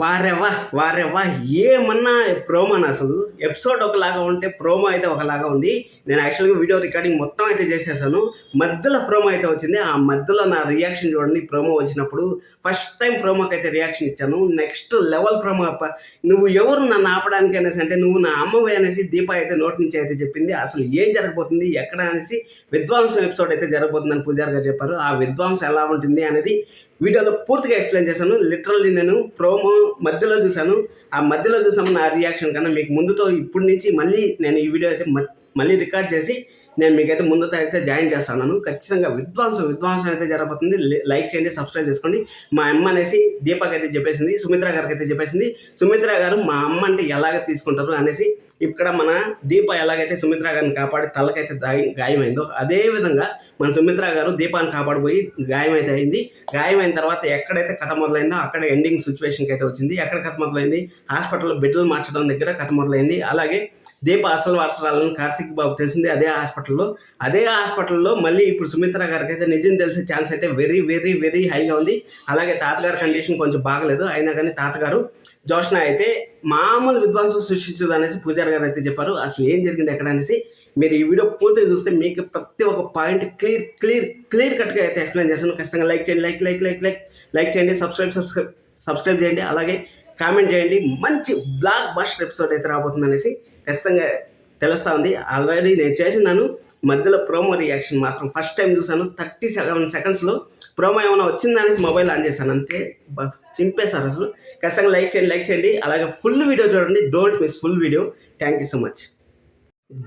వారెవ్వా వారెవ్వా ఏమన్నా ప్రోమోని అసలు. ఎపిసోడ్ ఒకలాగా ఉంటే ప్రోమో అయితే ఒకలాగా ఉంది. నేను యాక్చువల్గా వీడియో రికార్డింగ్ మొత్తం అయితే చేసేసాను. మధ్యలో ప్రోమో అయితే వచ్చింది. ఆ మధ్యలో నా రియాక్షన్ చూడండి ప్రోమో వచ్చినప్పుడు ఫస్ట్ టైం ప్రోమోకి అయితే రియాక్షన్ ఇచ్చాను. నెక్స్ట్ లెవెల్ ప్రోమో నువ్వు ఎవరు నన్ను ఆపడానికి అనేసి అంటే నువ్వు నా అమ్మవే అనేసి దీప అయితే నోటి నుంచి అయితే చెప్పింది. అసలు ఏం జరగబోతుంది ఎక్కడ అనేసి విద్వాంసం ఎపిసోడ్ అయితే జరగబోతుందని పూజారి గారు చెప్పారు. ఆ విద్వాంసం ఎలా ఉంటుంది అనేది వీడియోలో పూర్తిగా ఎక్స్ప్లెయిన్ చేశాను. లిటరల్లీ నేను ప్రోమో మధ్యలో చూశాను. ఆ మధ్యలో చూసాము నా రియాక్షన్ కన్నా మీకు ముందుతో ఇప్పటి నుంచి మళ్ళీ నేను ఈ వీడియో అయితే మళ్ళీ రికార్డ్ చేసి నేను మీకైతే ముందు అయితే జాయిన్ చేస్తున్నాను. ఖచ్చితంగా విద్వాంసం విద్వాంసం అయితే జరగబోతుంది లైక్ చేయండి సబ్స్క్రైబ్ చేసుకోండి. మా అమ్మ అనేసి దీపక్ అయితే చెప్పేసింది సుమిత్ర గారికి అయితే చెప్పేసింది. సుమిత్ర గారు మా అమ్మ అంటే ఎలాగ తీసుకుంటారు అనేసి ఇక్కడ మన దీప ఎలాగైతే సుమిత్ర గారిని కాపాడి తలకైతే దాయి- గాయమైందో అదే విధంగా మన సుమిత్ర గారు దీపాన్ని కాపాడిపోయి గాయమైతే అయింది. గాయమైన తర్వాత ఎక్కడైతే కథ మొదలైందో అక్కడ ఎండింగ్ సిచ్యువేషన్కి అయితే వచ్చింది. ఎక్కడ కథ మొదలైంది? హాస్పిటల్లో బెడ్లు మార్చడం దగ్గర కథ మొదలైంది. అలాగే దీప అసలు వారసరాలను కార్తిక్ బాబు తెలిసింది అదే హాస్పిటల్ హాస్పిటల్లో. అదే హాస్పిటల్లో మళ్ళీ ఇప్పుడు సుమిత్ర గారికి అయితే నిజం తెలిసే ఛాన్స్ అయితే వెరీ వెరీ వెరీ హైగా ఉంది. అలాగే తాతగారి కండిషన్ కొంచెం బాగలేదు. అయినా కానీ తాతగారు జోష్న అయితే మామూలు విద్వాంసం సృష్టించదు అనేసి పూజారి గారు అయితే చెప్పారు. అసలు ఏం జరిగింది ఎక్కడ అనేసి మీరు ఈ వీడియో పూర్తిగా చూస్తే మీకు ప్రతి ఒక్క పాయింట్ క్లియర్ క్లియర్ క్లియర్ కట్గా అయితే ఎక్స్ప్లెయిన్ చేస్తాను. ఖచ్చితంగా లైక్ చేయండి like like like like like చేయండి సబ్స్క్రైబ్ సబ్స్క్రైబ్ సబ్స్క్రైబ్ చేయండి. అలాగే కామెంట్ చేయండి. మంచి బ్లాక్ బస్టర్ ఎపిసోడ్ అయితే రాబోతుంది అనేసి ఖచ్చితంగా తెలుస్తా ఉంది ఆల్రెడీ నేను చేసినాను మధ్యలో ప్రోమో రియాక్షన్ మాత్రం ఫస్ట్ టైం చూసాను థర్టీ సెవెన్ సెకండ్స్లో ప్రోమో ఏమైనా వచ్చిందా అనేసి మొబైల్ ఆన్ చేశాను. అంతే. చింపేశారు అసలు. ఖచ్చితంగా లైక్ చేయండి లైక్ చేయండి. అలాగే ఫుల్ వీడియో చూడండి. Don't miss full video thank you so much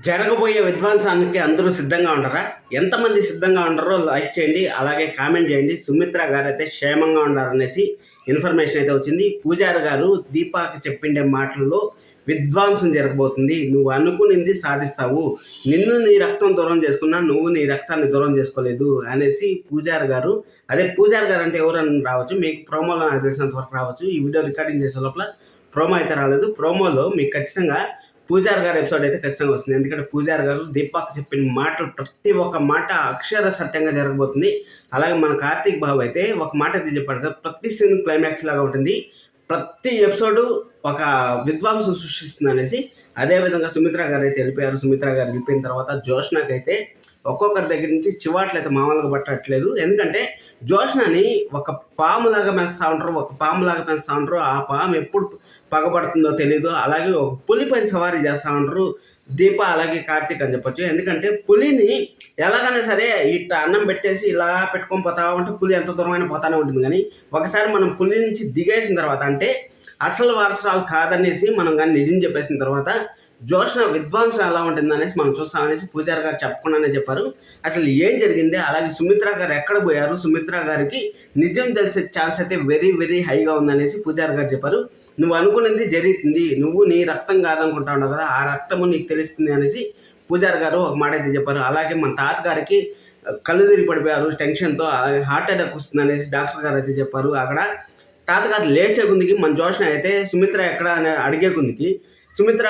జరగబోయే విధ్వంసానికి అందరూ సిద్ధంగా ఉండరా? ఎంతమంది సిద్ధంగా ఉండరో లైక్ చేయండి. అలాగే కామెంట్ చేయండి. సుమిత్ర గారు అయితే క్షేమంగా ఉండాలనేసి ఇన్ఫర్మేషన్ అయితే వచ్చింది. పూజారి గారు దీపాకి చెప్పిండే మాటల్లో విధ్వంసం జరగబోతుంది. నువ్వు అనుకునింది సాధిస్తావు. నిన్ను నీ రక్తం దూరం చేసుకున్నా నువ్వు నీ రక్తాన్ని దూరం చేసుకోలేదు అనేసి పూజారి గారు అదే పూజారి గారు అంటే ఎవరన్నా రావచ్చు మీకు ప్రోమోలో నాకు తెలిసినంత వరకు రావచ్చు. ఈ వీడియో రికార్డింగ్ చేసే లోపల ప్రోమో అయితే రాలేదు. ప్రోమోలో మీకు ఖచ్చితంగా పూజారి గారి ఎపిసోడ్ అయితే ఖచ్చితంగా వస్తుంది. ఎందుకంటే పూజారి గారు దీపాక్ చెప్పిన మాటలు ప్రతి ఒక్క మాట అక్షర సత్యంగా జరగబోతుంది. అలాగే మన కార్తీక్ బాబు అయితే ఒక మాట అయితే చెప్పాడు కదా ప్రతి సీన్ క్లైమాక్స్ లాగా ఉంటుంది. ప్రతి ఎపిసోడ్ ఒక విద్వాంసం సృష్టిస్తుంది అనేసి అదేవిధంగా సుమిత్ర గారు అయితే వెళ్ళిపోయారు. సుమిత్ర గారు వెళ్ళిపోయిన తర్వాత జోష్నాకి అయితే ఒక్కొక్కరి దగ్గర నుంచి చివాట్లు అయితే మామూలుగా పట్టట్లేదు. ఎందుకంటే జోష్నాని ఒక పాములాగా పెంచుతా ఉంటారు. ఒక పాములాగా పెంచుతా ఉంటారు. ఆ పాము ఎప్పుడు పగబడుతుందో తెలియదు అలాగే ఒక పులి పైన సవారీ చేస్తూ ఉంటారు. దీప అలాగే కార్తీక్ అని చెప్పొచ్చు. ఎందుకంటే పులిని ఎలాగైనా సరే ఇట్లా అన్నం పెట్టేసి ఇలా పెట్టుకొని పోతా ఉంటే పులి ఎంత దూరమైన పోతానే ఉంటుంది. కానీ ఒకసారి మనం పులి నుంచి దిగేసిన తర్వాత అంటే అసలు వారసరాలు కాదనేసి మనం కానీ నిజం చెప్పేసిన తర్వాత జోష్న విద్వాంసం ఎలా ఉంటుంది అనేసి మనం చూస్తామనేసి పూజారి గారు చెప్పకుండానే చెప్పారు. అసలు ఏం జరిగింది? అలాగే సుమిత్ర గారు ఎక్కడ పోయారు? సుమిత్ర గారికి నిజం తెలిసే ఛాన్స్ అయితే వెరీ వెరీ హైగా ఉందనేసి పూజారి గారు చెప్పారు. నువ్వు అనుకున్నది జరుగుతుంది నువ్వు నీ రక్తం కాదనుకుంటా ఉన్నావు కదా ఆ రక్తము నీకు తెలుస్తుంది అనేసి పూజారి గారు ఒక మాట అయితే చెప్పారు. అలాగే మన తాతగారికి కళ్ళు తిరిగి పడిపోయారు టెన్షన్తో అలాగే హార్ట్ అటాక్ వస్తుంది అనేసి డాక్టర్ గారు అయితే చెప్పారు. అక్కడ తాతగారు లేచే గుందికి మన జోషణ అయితే సుమిత్ర ఎక్కడ అని అడిగే గుందికి సుమిత్ర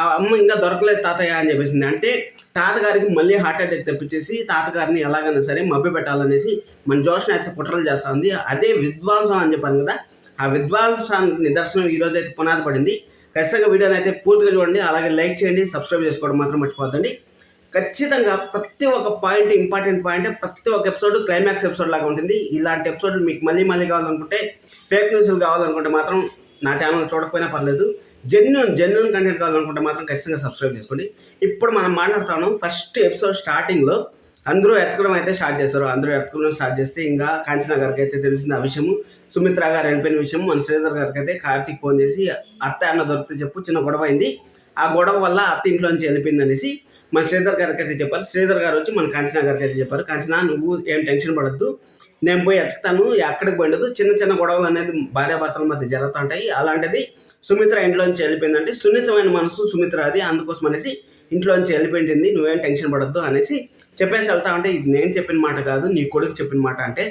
ఆ అమ్మ ఇంకా దొరకలేదు తాతయ్య అని చెప్పేసింది. అంటే తాతగారికి మళ్ళీ హార్ట్ అటాక్ తెప్పించేసి తాతగారిని ఎలాగైనా సరే మభ్య పెట్టాలనేసి మన జోష్న అయితే కుట్రలు చేస్తుంది. అదే విద్వాంసం అని చెప్పాను కదా ఆ విద్వాంసానికి నిదర్శనం ఈరోజు అయితే పునాది పడింది. ఖచ్చితంగా వీడియోని అయితే పూర్తిగా చూడండి అలాగే లైక్ చేయండి సబ్స్క్రైబ్ చేసుకోవడం మాత్రం మర్చిపోద్దండి ఖచ్చితంగా ప్రతి ఒక్క పాయింట్ ఇంపార్టెంట్ పాయింట్ ప్రతి ఒక్క ఎపిసోడ్ క్లైమాక్స్ ఎపిసోడ్ లాగా ఉంటుంది. ఇలాంటి ఎపిసోడ్ మీకు మళ్ళీ మళ్ళీ కావాలనుకుంటే ఫేక్ న్యూస్లు కావాలనుకుంటే మాత్రం నా ఛానల్ చూడకపోయినా పర్లేదు. జెన్యున్ జెన్యున్ కంటెంట్ కావాలనుకుంటే మాత్రం ఖచ్చితంగా సబ్స్క్రైబ్ చేసుకోండి. ఇప్పుడు మనం మాట్లాడుతాను ఫస్ట్ ఎపిసోడ్ స్టార్టింగ్లో అందరూ ఎత్తకడం అయితే స్టార్ట్ చేస్తారు అందరూ ఎత్తకడం స్టార్ట్ చేస్తే ఇంకా కాంచనా గారికి అయితే తెలిసింది ఆ విషయము. సుమిత్ర గారు వెళ్ళిపోయిన విషయం మన శ్రీధర్ గారికి అయితే కార్తీక్ ఫోన్ చేసి అత్త అన్న దొరికితే చెప్పు చిన్న గొడవ అయింది. ఆ గొడవ వల్ల అత్త ఇంట్లోంచి వెళ్ళిపోయింది అనేసి మన శ్రీధర్ గారికి అయితే చెప్పారు శ్రీధర్ గారు వచ్చి మన కాంచనా గారికి అయితే చెప్పారు కాంచనా నువ్వు ఏం టెన్షన్ పడద్దు. నేను పోయి ఎత్తుకుతాను ఎక్కడికి పోయిండదు. చిన్న చిన్న గొడవలు అనేది భార్యాభర్తల మధ్య జరుగుతుంటాయి అలాంటిది సుమిత్ర ఇంట్లోంచి వెళ్ళిపోయిందంటే సున్నితమైన మనసు సుమిత్ర అది. అందుకోసం అనేసి ఇంట్లోంచి వెళ్ళిపోయింది. నువ్వేం టెన్షన్ పడద్దు అనేసి చెప్పేసి వెళ్తా ఉంటే ఇది నేను చెప్పిన మాట కాదు నీ కొడుకు చెప్పిన మాట అంటే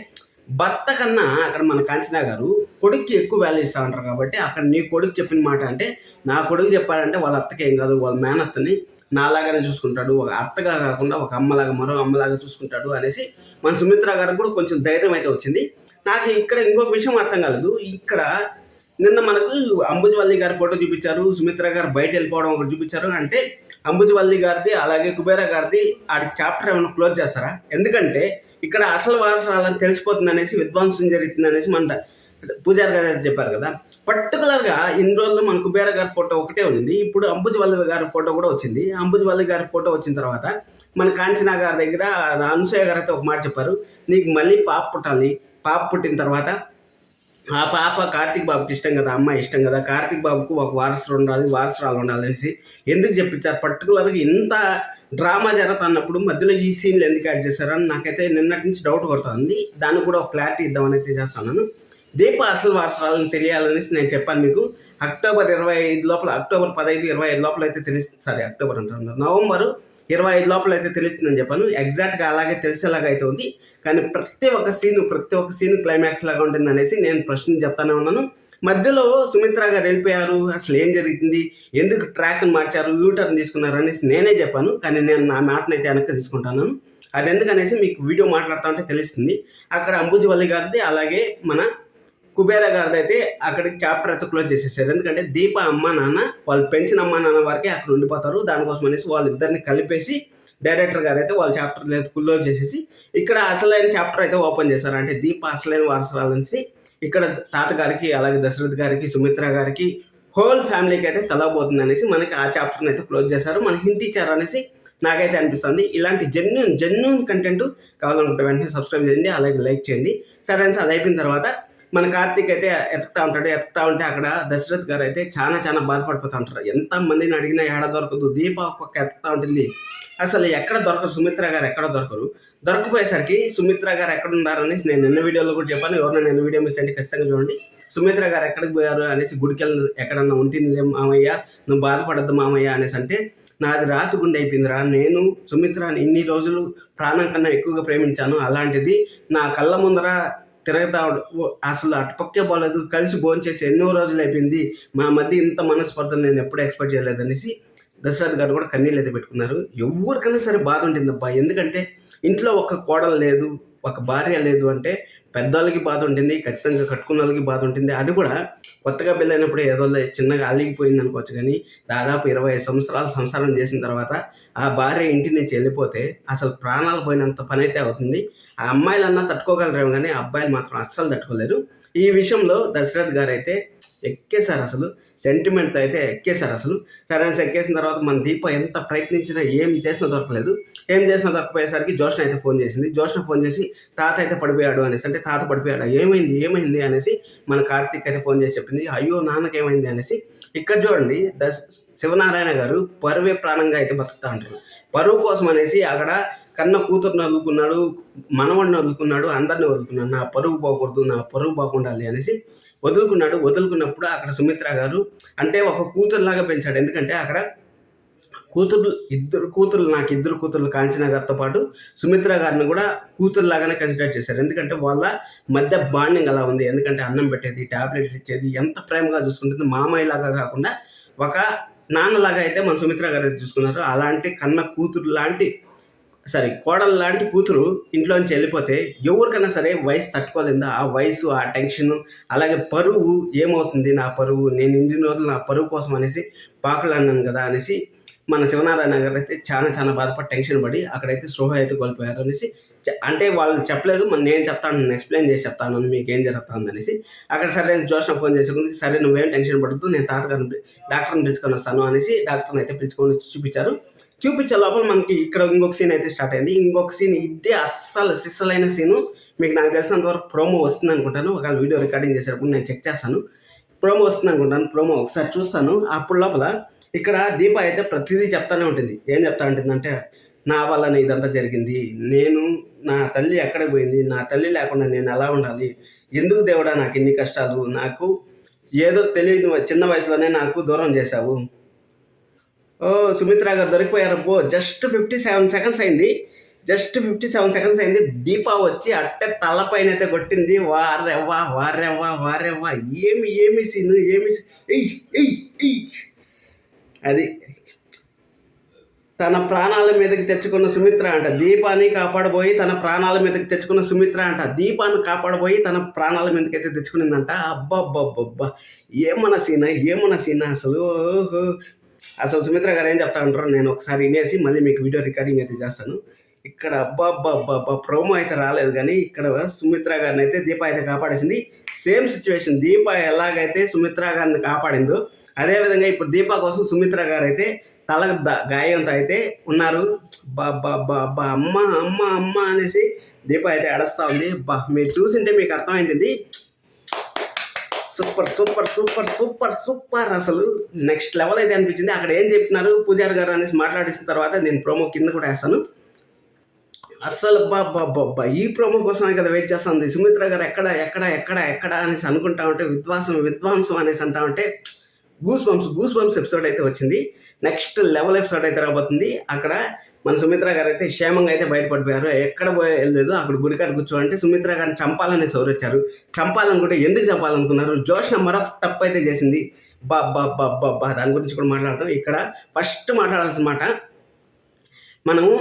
భర్త కన్నా అక్కడ మన కాంచనా గారు కొడుక్కి ఎక్కువ వాల్యూ ఇస్తూ ఉంటారు కాబట్టి అక్కడ నీ కొడుకు చెప్పిన మాట అంటే నా కొడుకు చెప్పాడంటే వాళ్ళ అత్తకి ఏం కాదు వాళ్ళ మేనత్తని నాలాగానే చూసుకుంటాడు ఒక అత్తగా కాకుండా ఒక అమ్మలాగా మరో అమ్మలాగా చూసుకుంటాడు అనేసి మన సుమిత్ర గారికి కూడా కొంచెం ధైర్యం అయితే వచ్చింది. నాకు ఇక్కడ ఇంకొక విషయం అర్థం కాలేదు. ఇక్కడ నిన్న మనకు అంబుజవల్లి గారి ఫోటో చూపించారు సుమిత్ర గారు బయట వెళ్ళిపోవడం ఒకటి చూపించారు. అంటే అంబుజవల్లి గారిది అలాగే కుబేర గారిది ఆ చాప్టర్ ఏమైనా క్లోజ్ చేస్తారా? ఎందుకంటే ఇక్కడ అసలు వారసరాలని తెలిసిపోతుంది అనేసి విధ్వంసం జరుగుతుంది అనేసి మన పూజారి గారు చెప్పారు కదా. పర్టికులర్గా ఇన్ని రోజులు మన కుబేర గారి ఫోటో ఒకటే ఉంది ఇప్పుడు అంబుజవల్లి గారి ఫోటో కూడా వచ్చింది. అంబుజవల్లి గారి ఫోటో వచ్చిన తర్వాత మన కాంచనా గారి దగ్గర అనసూయ గారు అయితే ఒక మాట చెప్పారు. నీకు మళ్ళీ పాప పుట్టాలి. పాప పుట్టిన తర్వాత ఆ పాప కార్తీక్ బాబుకి ఇష్టం కదా అమ్మాయి ఇష్టం కదా. కార్తీక్ బాబుకు ఒక వారసుడు ఉండాలి వారసురాలు ఉండాలి అనేసి ఎందుకు చెప్పించారు? పర్టికులర్గా ఇంత డ్రామా జరుగుతున్నప్పుడు మధ్యలో ఈ సీన్లు ఎందుకు యాడ్ చేశారని నాకైతే నిన్నటి నుంచి డౌట్ కొడుతుంది. దానికి కూడా ఒక క్లారిటీ ఇద్దామని అయితే చేస్తున్నాను. దీప అసలు వారసరాలను తెలియాలనేసి నేను చెప్పాను మీకు. అక్టోబర్ ఇరవై ఐదు లోపల అక్టోబర్ పదహైదు ఇరవై ఐదు లోపల అయితే తెలుస్తుంది సారీ అక్టోబర్ అంటారు నవంబర్ ఇరవై ఐదు లోపల అయితే తెలుస్తుందని చెప్పాను. ఎగ్జాక్ట్గా అలాగే తెలిసేలాగా అయితే ఉంది. కానీ ప్రతి ఒక్క సీన్ ప్రతి ఒక్క సీన్ క్లైమాక్స్ లాగా ఉంటుంది అనేసి నేను ప్రశ్న చెప్తానే ఉన్నాను. మధ్యలో సుమిత్ర గారు వెళ్ళిపోయారు. అసలు ఏం జరిగింది ఎందుకు ట్రాక్ని మార్చారు? యూటర్న్ తీసుకున్నారు అనేసి నేనే చెప్పాను. కానీ నేను నా మాటను అయితే వెనక్కి తీసుకుంటాను. అది ఎందుకనేసి మీకు వీడియో మాట్లాడుతూ ఉంటే తెలుస్తుంది. అక్కడ అంబుజవల్లి గారిది అలాగే మన కుబేర గారిది అయితే అక్కడికి చాప్టర్ అయితే క్లోజ్ చేసేసారు. ఎందుకంటే దీప అమ్మ నాన్న వాళ్ళు పెంచిన అమ్మ నాన్న వరకే అక్కడ ఉండిపోతారు. దానికోసం అనేసి వాళ్ళు ఇద్దరిని కలిపేసి డైరెక్టర్ గారు అయితే వాళ్ళ చాప్టర్ క్లోజ్ చేసేసి ఇక్కడ అసలైన చాప్టర్ అయితే ఓపెన్ చేశారు. అంటే దీప అసలైన వారసురాలు ఇక్కడ తాతగారికి అలాగే దశరథ్ గారికి సుమిత్ర గారికి హోల్ ఫ్యామిలీకి అయితే తలబోతుంది అనేసి మనకి ఆ చాప్టర్ని అయితే క్లోజ్ చేశారు. మన హింట్ ఇచ్చారు అనేసి నాకైతే అనిపిస్తుంది. ఇలాంటి జెన్యున్ జెన్యున్ కంటెంట్ కావాలనుకుంటే వెంటనే సబ్స్క్రైబ్ చేయండి అలాగే లైక్ చేయండి. సరే అని అది అయిపోయిన తర్వాత మన కార్తీక్ అయితే ఎతుకుతా ఉంటాడు. ఎత్తుకుతా ఉంటే అక్కడ దశరథ్ గారు అయితే చాలా చాలా బాధపడిపోతూ ఉంటారు. ఎంత మందిని అడిగినా ఏడ దొరకదు? దీప ఒక్కొక్క ఎత్తుకుతా ఉంటుంది. అసలు ఎక్కడ దొరకరు? సుమిత్ర గారు ఎక్కడ దొరకరు? దొరకపోయేసరికి సుమిత్ర గారు ఎక్కడ ఉన్నారని నేను నిన్న వీడియోలో కూడా చెప్పాను. ఎవరైనా నిన్న వీడియో మిస్ అంటే ఖచ్చితంగా చూడండి. సుమిత్ర గారు ఎక్కడికి పోయారు అనేసి గుడికి వెళ్ళి ఎక్కడన్నా ఉంటుంది మామయ్య? నువ్వు బాధపడద్దు మామయ్య అనేసి అంటే నాది రాతి గుండె అయిపోయిందిరా. నేను సుమిత్రని ఇన్ని రోజులు ప్రాణం కన్నా ఎక్కువగా ప్రేమించాను. అలాంటిది నా కళ్ళ ముందర తిరగతాడు అసలు అటుపక్కే పోలేదు. కలిసి భోంచేసి ఎన్నో రోజులు అయిపోయింది. మా మధ్య ఇంత మనస్పర్ధలు నేను ఎప్పుడూ ఎక్స్పెక్ట్ చేయలేదనేసి దశరథ్ గారు కూడా కన్నీళ్ళు అయితే పెట్టుకున్నారు. ఎవరికైనా సరే బాధ ఉంటుంది అబ్బా ఎందుకంటే ఇంట్లో ఒక కోడలు లేదు ఒక భార్య లేదు అంటే పెద్దవాళ్ళకి బాధ ఉంటుంది ఖచ్చితంగా కట్టుకున్న వాళ్ళకి బాధ ఉంటుంది. అది కూడా కొత్తగా పెళ్ళైనప్పుడు ఏదో చిన్నగా అలిగిపోయింది అనుకోవచ్చు కానీ దాదాపు ఇరవై ఐదు సంవత్సరాలు సంసారం చేసిన తర్వాత ఆ భార్య ఇంటి నుంచి వెళ్ళిపోతే అసలు ప్రాణాలు పోయినంత పని అయితే అవుతుంది. ఆ అమ్మాయిలన్నా తట్టుకోగలరేమో కానీ ఆ అబ్బాయిలు మాత్రం అస్సలు తట్టుకోలేరు. ఈ విషయంలో దశరథ్ గారు అయితే ఎక్కేశారు అసలు. సెంటిమెంట్ అయితే ఎక్కేశారు అసలు. సరే ఎక్కేసిన తర్వాత మన దీప ఎంత ప్రయత్నించినా ఏం చేసినా దొరకలేదు. ఏం చేసినా దొరకపోయేసరికి జోష్ణ అయితే ఫోన్ చేసింది. జోష్న ఫోన్ చేసి తాత అయితే పడిపోయాడు అనేసి అంటే తాత పడిపోయాడు? ఏమైంది? ఏమైంది? అనేసి మన కార్తీక్ అయితే ఫోన్ చేసి చెప్పింది. అయ్యో నాన్నకి ఏమైంది అనేసి ఇక్కడ చూడండి దశ శివనారాయణ గారు పరువే ప్రాణంగా అయితే బతుకుతా ఉంటారు. పరువు కోసం అనేసి అక్కడ కన్న కూతురుని వదులుకున్నాడు మనవడిని వదులుకున్నాడు అందరిని వదులుకున్నాడు. నా పరువు పోకూడదు నా పరువు బాగుండాలి అనేసి వదులుకున్నాడు. వదులుకున్నప్పుడు అక్కడ సుమిత్ర గారు అంటే ఒక కూతురులాగా పెంచాడు. ఎందుకంటే అక్కడ కూతురు ఇద్దరు కూతురు నాకు ఇద్దరు కూతురు కాంచన గారితో పాటు సుమిత్ర గారిని కూడా కూతురులాగానే కన్సిడర్ చేశారు. ఎందుకంటే వాళ్ళ మధ్య బాండింగ్ అలా ఉంది. ఎందుకంటే అన్నం పెట్టేది ట్యాబ్లెట్లు ఇచ్చేది ఎంత ప్రేమగా చూసుకుంటుంది. మామయ్యలాగా కాకుండా ఒక నాన్నలాగా అయితే మన సుమిత్ర గారు చూసుకున్నారు. అలాంటి కన్న కూతురు లాంటి సారీ కోడలు లాంటి కూతురు ఇంట్లోంచి వెళ్ళిపోతే ఎవరికైనా సరే వయసు తట్టుకోలేదా? ఆ వయసు ఆ టెన్షన్ అలాగే పరువు ఏమవుతుంది? నా పరువు నేను ఇన్ని రోజులు నా పరువు కోసం అనేసి పాకులు అన్నాను కదా అనేసి మన శివనారాయణ గారు అయితే చాలా చాలా బాధపడి టెన్షన్ పడి అక్కడైతే స్పృహ అయితే కోల్పోయారు అనేసి అంటే వాళ్ళు చెప్పలేదు మరి నేను చెప్తాను నేను ఎక్స్ప్లెయిన్ చేసి చెప్తాను మీకు ఏం జరుగుతుంది అనేసి. అక్కడ సరే జోష్న ఫోన్ చేసుకుంది సరే నువ్వేం టెన్షన్ పడద్దు నేను తాతగారిని డాక్టర్ని పిలుచుకొని వస్తాను అనేసి డాక్టర్ని అయితే పిలుచుకొని చూపించారు. చూపించే లోపల మనకి ఇక్కడ ఇంకొక సీన్ అయితే స్టార్ట్ అయింది. ఇంకొక సీన్ ఇదే అస్సలు సిస్సలైన సీను మీకు నాకు తెలిసినంత వరకు ప్రోమో వస్తుంది అనుకుంటాను. ఒకవేళ వీడియో రికార్డింగ్ చేసేటప్పుడు నేను చెక్ చేస్తాను. ప్రోమో వస్తుంది అనుకుంటాను ప్రోమో ఒకసారి చూస్తాను. అప్పుడు లోపల ఇక్కడ దీప అయితే ప్రతిదీ చెప్తానే ఉంటుంది. ఏం చెప్తా ఉంటుంది అంటే నా వల్లనే ఇదంతా జరిగింది. నేను నా తల్లి ఎక్కడ పోయింది? నా తల్లి లేకుండా నేను ఎలా ఉండాలి? ఎందుకు దేవుడా నాకు ఇన్ని కష్టాలు? నాకు ఏదో తెలియని చిన్న వయసులోనే నాకు దూరం చేశావు. ఓ సుమిత్ర గారు దొరికిపోయారు. బో జస్ట్ ఫిఫ్టీ సెవెన్ సెకండ్స్ అయింది. జస్ట్ ఫిఫ్టీ సెవెన్ సెకండ్స్ అయింది. దీపా వచ్చి అట్టే తలపైన అయితే కొట్టింది. వారెవ్వా వారెవ్వా వారెవ్వా? ఏమి ఏమి సీను ఏమి అది తన ప్రాణాల మీదకి తెచ్చుకున్న సుమిత్ర అంట. దీపాన్ని కాపాడబోయి తన ప్రాణాల మీదకి తెచ్చుకున్న సుమిత్ర అంట. దీపాన్ని కాపాడబోయి తన ప్రాణాల మీదకి అయితే తెచ్చుకునిందంట. అబ్బబ్బబ్బబ్బా. ఏమన్న సీన ఏమన్న సీన అసలు? అసలు సుమిత్ర గారు ఏం చెప్తా అంటారు నేను ఒకసారి వినేసి మళ్ళీ మీకు వీడియో రికార్డింగ్ అయితే చేస్తాను. ఇక్కడ అబ్బాబ్బాబ్బా ప్రోమో అయితే రాలేదు కానీ ఇక్కడ సుమిత్ర గారిని అయితే దీప అయితే కాపాడేసింది. Same situation. దీప ఎలాగైతే సుమిత్ర గారిని కాపాడిందో అదేవిధంగా ఇప్పుడు దీపా కోసం సుమిత్ర గారు అయితే తల గాయంతో అయితే ఉన్నారు. బా బా అమ్మ అమ్మ అమ్మ అనేసి దీప అయితే అడస్తా ఉంది. బా మీరు చూసింటే మీకు అర్థమైంది. Super super super super super అసలు. నెక్స్ట్ లెవెల్ అయితే అనిపించింది. అక్కడ ఏం చెప్తున్నారు? పూజారి గారు అనేసి మాట్లాడేసిన తర్వాత నేను ప్రోమో కింద కూడా వేస్తాను. అస్సలు బాబ్బా ఈ ప్రోమో కోసమే కదా వెయిట్ చేస్తుంది సుమిత్ర గారు ఎక్కడ ఎక్కడ ఎక్కడ ఎక్కడ అనేసి అనుకుంటా ఉంటే విద్వాసం విద్వాంసం అనేసి అంటా ఉంటే goose bumps goose bumps episode అయితే వచ్చింది. నెక్స్ట్ లెవెల్ ఎపిసోడ్ అయితే రాబోతుంది. అక్కడ మన సుమిత్ర గారు అయితే క్షేమంగా అయితే బయటపడిపోయారు. ఎక్కడ పోయి వెళ్ళలేదు. అక్కడ గుడికాడ కూర్చోంటే సుమిత్ర గారిని చంపాలని ఎవరు వచ్చారు? చంపాలనుకుంటే ఎందుకు చంపాలనుకున్నారు? జోష్న మరొక తప్పు అయితే చేసింది. బా బా బా బా బా దాని గురించి కూడా మాట్లాడతాం ఇక్కడ ఫస్ట్ మాట్లాడాల్సిన మాట మనము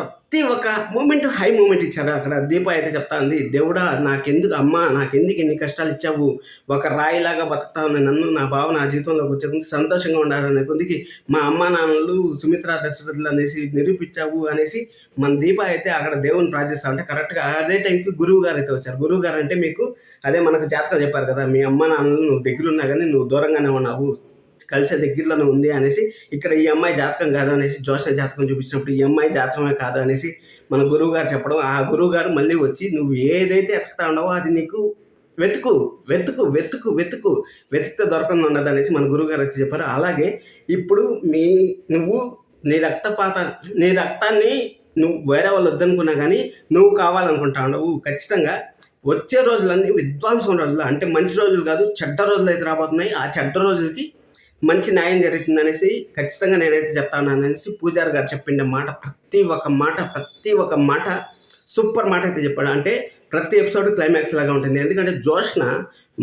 ప్రతి ఒక్క మూమెంట్ హై మూమెంట్ ఇచ్చారు. అక్కడ దీప అయితే చెప్తా ఉంది దేవుడా నాకెందుకు అమ్మ నాకెందుకు ఇన్ని కష్టాలు ఇచ్చావు? ఒక రాయిలాగా బతుకుతా ఉన్న నన్ను నా బావ నా జీవితంలోకి వచ్చే సంతోషంగా ఉండాలనే కొద్దికి మా అమ్మ నాన్నలు సుమిత్ర దశరథులు అనేసి నిరూపించావు అనేసి మన దీప అయితే అక్కడ దేవుని ప్రార్థిస్తా ఉంటే కరెక్ట్గా అదే టైంకి గురువు గారు అయితే వచ్చారు. గురువు గారు అంటే మీకు అదే మనకు జాతకం చెప్పారు కదా మీ అమ్మ నాన్నలు నువ్వు దగ్గరున్నా కానీ నువ్వు దూరంగానే ఉన్నావు. కలిసే దగ్గరలోనే ఉంది అనేసి ఇక్కడ ఈ అమ్మాయి జాతకం కాదు అనేసి జోష జాతకం చూపించినప్పుడు ఈ అమ్మాయి జాతకమే కాదు అనేసి మన గురువు గారు చెప్పడం ఆ గురువు గారు మళ్ళీ వచ్చి నువ్వు ఏదైతే ఎత్తుకుతా ఉండవో అది నీకు వెతుకు వెతుకు వెతుకు వెతుకు వెతికితే దొరకంది ఉండదు అనేసి మన గురువు గారు చెప్పారు. అలాగే ఇప్పుడు మీ నువ్వు నీ రక్తపాత నీ రక్తాన్ని నువ్వు వేరే వాళ్ళు వద్దనుకున్నా కానీ నువ్వు కావాలనుకుంటా ఉండవు ఖచ్చితంగా వచ్చే రోజులన్నీ విద్వాంసం రోజులు అంటే మంచి రోజులు కాదు చెడ్డ రోజులు అయితే రాబోతున్నాయి. ఆ చెడ్డ రోజులకి మంచి న్యాయం జరుగుతుంది అనేసి ఖచ్చితంగా నేనైతే చెప్తాను అనేసి పూజారి గారు చెప్పిండే మాట ప్రతి ఒక్క మాట ప్రతి ఒక్క మాట సూపర్ మాట అయితే చెప్పాడు. అంటే ప్రతి ఎపిసోడ్ క్లైమాక్స్ లాగా ఉంటుంది. ఎందుకంటే జోష్న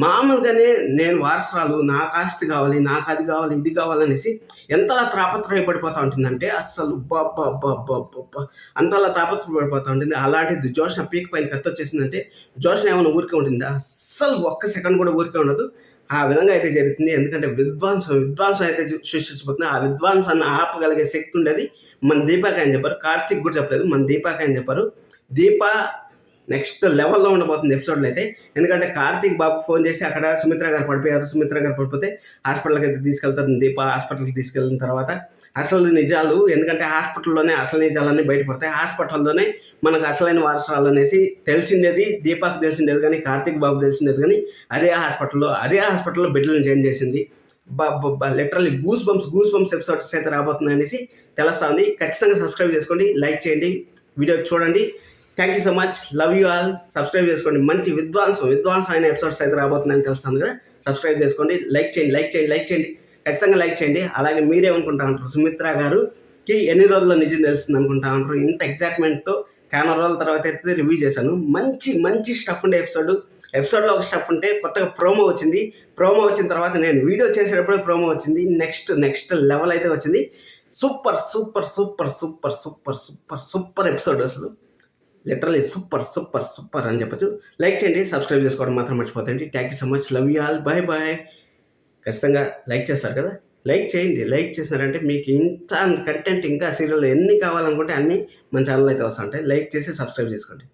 మామూలుగానే నేను వారసరాలు నాకు ఆస్తి కావాలి నాకు అది కావాలి ఇది కావాలనేసి ఎంతలా తాపత్రయపడిపోతూ ఉంటుందంటే అస్సలు బాబ్బా అంతలా తాపత్రయపడిపోతూ ఉంటుంది. అలాంటిది జోష్న పీక్ పైన కత్తి వచ్చేసిందంటే జోష్న ఏమైనా ఊరికే ఉంటుందా అస్సలు ఒక్క సెకండ్ కూడా ఊరికే ఉండదు. ఆ విధంగా అయితే జరుగుతుంది. ఎందుకంటే విద్వాంసం విద్వాంసం అయితే సృష్టించబోతుంది ఆ విద్వాంసాన్ని ఆపగలిగే శక్తి ఉండేది మన దీపాక అని చెప్పారు. కార్తీక్ కూడా చెప్పలేదు మన దీపాక అని చెప్పారు. దీప నెక్స్ట్ లెవెల్లో ఉండబోతుంది ఎపిసోడ్లో అయితే. ఎందుకంటే కార్తీక్ బాబు ఫోన్ చేసి అక్కడ సుమిత్ర గారు పడిపోయారు. సుమిత్ర గారు పడిపోతే హాస్పిటల్కి అయితే తీసుకెళ్తారు దీప హాస్పిటల్కి తీసుకెళ్ళిన తర్వాత. అసలు నిజాలు ఎందుకంటే హాస్పిటల్లోనే అసలు నిజాలన్నీ బయటపడతాయి. హాస్పిటల్లోనే మనకు అసలైన వారసరాలు అనేసి తెలిసిండేది దీపాకు తెలిసిండేది కానీ కార్తీక్ బాబు తెలిసిండేది కానీ అదే హాస్పిటల్లో అదే హాస్పిటల్లో బెడ్లను చేంజ్ చేసింది. Literally goose bumps goose bumps episodes అయితే రాబోతున్నాయి అనేసి తెలుస్తుంది ఖచ్చితంగా సబ్స్క్రైబ్ చేసుకోండి లైక్ చేయండి వీడియో చూడండి. Thank you so much love you all subscribe చేసుకోండి. మంచి విద్వాంసం విద్వాంసం అయిన ఎపిసోడ్స్ అయితే రాబోతున్నాయని తెలుస్తుంది కదా. సబ్స్క్రైబ్ చేసుకోండి లైక్ చేయండి లైక్ చేయండి లైక్ చేయండి. ఖచ్చితంగా లైక్ చేయండి. అలాగే మీరేమనుకుంటా ఉంటారు సుమిత్ర గారుకి ఎన్ని రోజుల్లో నిజం తెలుస్తుంది అనుకుంటా ఉంటారు ఇంత ఎగ్జైట్మెంట్తో చాలా రోజుల తర్వాత అయితే రివ్యూ చేశాను. మంచి మంచి స్టఫ్ ఉండే ఎపిసోడ్ ఎపిసోడ్లో ఒక స్టఫ్ ఉంటే కొత్తగా ప్రోమో వచ్చింది. ప్రోమో వచ్చిన తర్వాత నేను వీడియో చేసేటప్పుడు ప్రోమో వచ్చింది. నెక్స్ట్ నెక్స్ట్ లెవెల్ అయితే వచ్చింది. Super super super super super super super episode అసలు. లిటరలీ సూపర్ సూపర్ సూపర్ అని చెప్పచ్చు. లైక్ చేయండి. సబ్స్క్రైబ్ చేసుకోవడం మాత్రం మర్చిపోతండి thank you so much love you all bye bye ఖచ్చితంగా లైక్ చేస్తారు కదా? లైక్ చేయండి. లైక్ చేసినారంటే మీకు ఇంత కంటెంట్ ఇంకా సీరియల్ ఎన్ని కావాలనుకుంటే అన్నీ మన ఛానల్ అయితే వస్తుంటాయి. లైక్ చేసి సబ్స్క్రైబ్ చేసుకోండి.